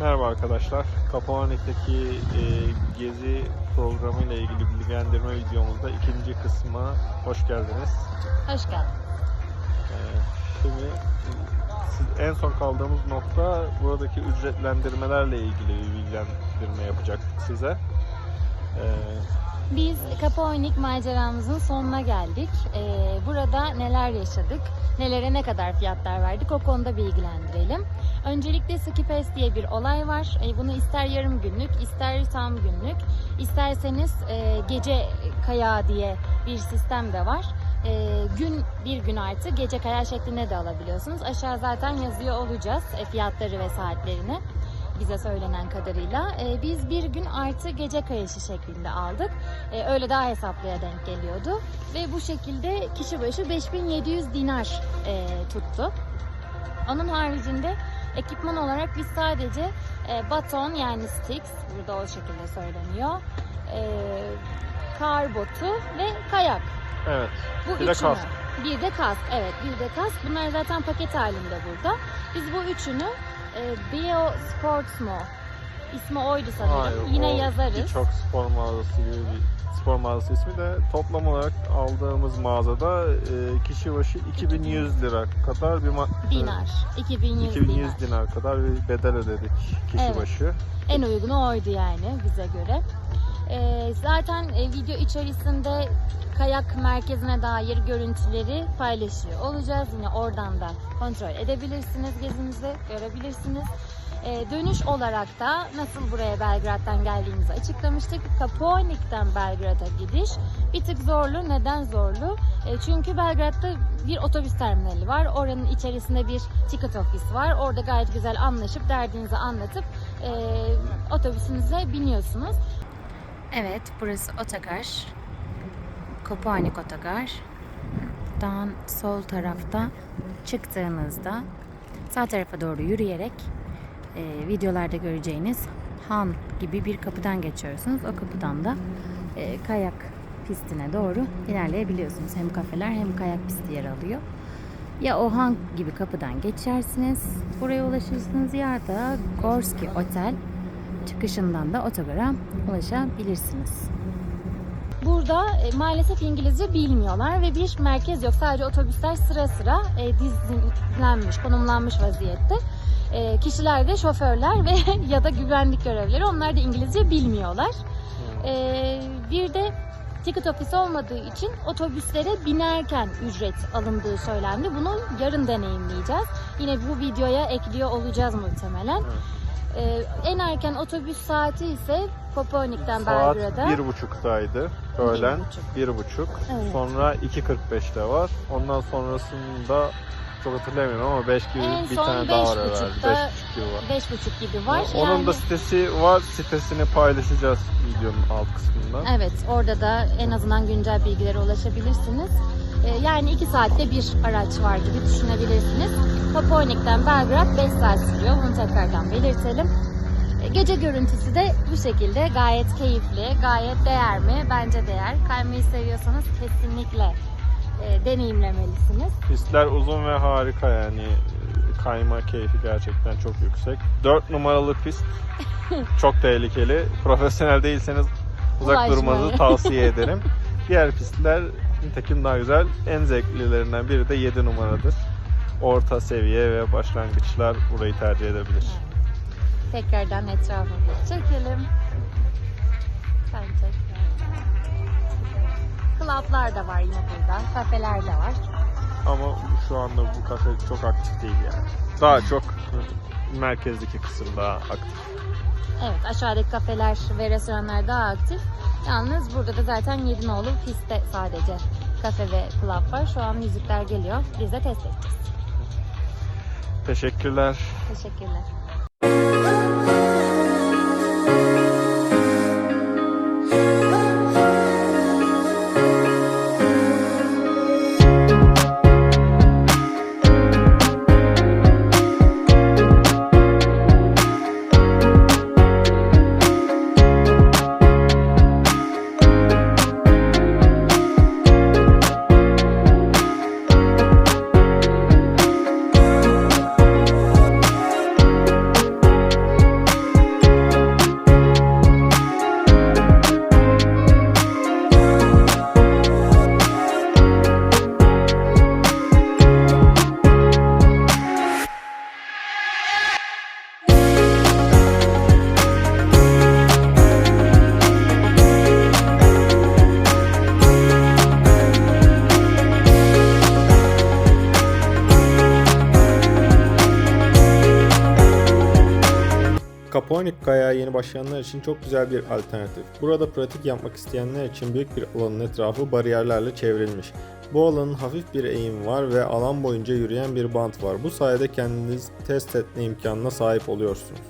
Merhaba arkadaşlar. Kapahanik'teki e, gezi programı ile ilgili bilgilendirme videomuzda ikinci kısma hoş geldiniz. Hoş geldin. E, şimdi siz, en son kaldığımız nokta buradaki ücretlendirmelerle ilgili bir bilgilendirme yapacaktık size. E, Biz Kapaonik maceramızın sonuna geldik. Ee, burada neler yaşadık, nelere ne kadar fiyatlar verdik o konuda bilgilendirelim. Öncelikle Ski Pass diye bir olay var. Ee, bunu ister yarım günlük, ister tam günlük, isterseniz e, gece kayağı diye bir sistem de var. Ee, gün bir gün artı gece kayağı şeklinde de alabiliyorsunuz. Aşağı zaten yazıyor olacağız e, fiyatları ve saatlerini bize söylenen kadarıyla. Ee, biz bir gün artı gece kayışı şeklinde aldık. Ee, öyle daha hesaplıya denk geliyordu. Ve bu şekilde kişi başı 5700 dinar e, tuttu. Onun haricinde ekipman olarak biz sadece e, baton yani sticks, burada o şekilde söyleniyor. E, kar botu ve kayak. evet. Bu Bir de üçünü. kask. Bir de kask. Evet bir de kask. Bunlar zaten paket halinde burada. Biz bu üçünü e, Bio Sports mu? İsmi oydu sanırım. Hayır, Yine yazarız. Birçok spor mağazası gibi bir spor mağazası ismi de toplam olarak aldığımız mağazada e, kişi başı 2100 lira kadar bir ma- Dinar. 2100, 2100 dinar. dinar kadar bir bedel ödedik kişi Evet. başı. En uygunu oydu yani bize göre. E, zaten e, video içerisinde kayak merkezine dair görüntüleri paylaşıyor olacağız. Yine oradan da kontrol edebilirsiniz gezinizi, görebilirsiniz. E, dönüş olarak da nasıl buraya Belgrad'dan geldiğimizi açıklamıştık. Kaponik'ten Belgrad'a gidiş bir tık zorlu. Neden zorlu? E, çünkü Belgrad'da bir otobüs terminali var. Oranın içerisinde bir ticket ofis var. Orada gayet güzel anlaşıp derdinizi anlatıp e, otobüsünüze biniyorsunuz. Evet, burası otogar. Kopernik otogar. Dağın sol tarafta çıktığınızda sağ tarafa doğru yürüyerek e, videolarda göreceğiniz Han gibi bir kapıdan geçiyorsunuz. O kapıdan da e, kayak pistine doğru ilerleyebiliyorsunuz. Hem kafeler hem kayak pisti yer alıyor. Ya o Han gibi kapıdan geçersiniz. Buraya ulaşırsınız ya da Gorski Otel çıkışından da otogara ulaşabilirsiniz. Burada e, maalesef İngilizce bilmiyorlar ve bir merkez yok. Sadece otobüsler sıra sıra e, dizilenmiş, konumlanmış vaziyette. E, kişiler de şoförler ve ya da güvenlik görevlileri onlar da İngilizce bilmiyorlar. E, bir de ticket ofisi olmadığı için otobüslere binerken ücret alındığı söylendi. Bunu yarın deneyimleyeceğiz. Yine bu videoya ekliyor olacağız muhtemelen. E, en erken otobüs saati ise Kopernik'ten Saat Belgrad'a. bir buçuktaydı öğlen. buçuk. Bir buçuk. Evet. Sonra 2.45'te var. Ondan sonrasında çok hatırlamıyorum ama 5 gibi En bir son tane beş daha var herhalde. buçukta 5.30 gibi var. Beş buçuk gibi var. Onun yani, da sitesi var. Sitesini paylaşacağız videonun alt kısmında. Evet, orada da en azından güncel bilgilere ulaşabilirsiniz. Ee, Yani iki saatte bir araç var gibi düşünebilirsiniz. Kopernik'ten Belgrad 5 saat sürüyor. Bunu tekrardan belirtelim. Ee, Gece görüntüsü de bu şekilde gayet keyifli, gayet değer mi? Bence değer. Kaymayı seviyorsanız kesinlikle e, deneyimlemelisiniz. Pistler uzun ve harika yani kayma keyfi gerçekten çok yüksek. 4 numaralı pist çok tehlikeli. Profesyonel değilseniz uzak Ulaşmayın. durmanızı tavsiye ederim. Diğer pistler nitekim daha güzel. En zevklilerinden biri de 7 numaradır. Orta seviye ve başlangıçlar burayı tercih edebilir. Tekrardan etrafa bir çekelim. Sen çek. Club'lar da var yine burada. Kafeler de var. Ama şu anda bu kafe çok aktif değil yani. Daha çok merkezdeki kısım daha aktif. Evet aşağıdaki kafeler ve restoranlar daha aktif. Yalnız burada da zaten 7 nolu pistte sadece kafe ve club var. Şu an müzikler geliyor. Biz de test edeceğiz. Teşekkürler. Teşekkürler. Kaponik kayağı yeni başlayanlar için çok güzel bir alternatif. Burada pratik yapmak isteyenler için büyük bir alanın etrafı bariyerlerle çevrilmiş. Bu alanın hafif bir eğimi var ve alan boyunca yürüyen bir bant var. Bu sayede kendiniz test etme imkanına sahip oluyorsunuz.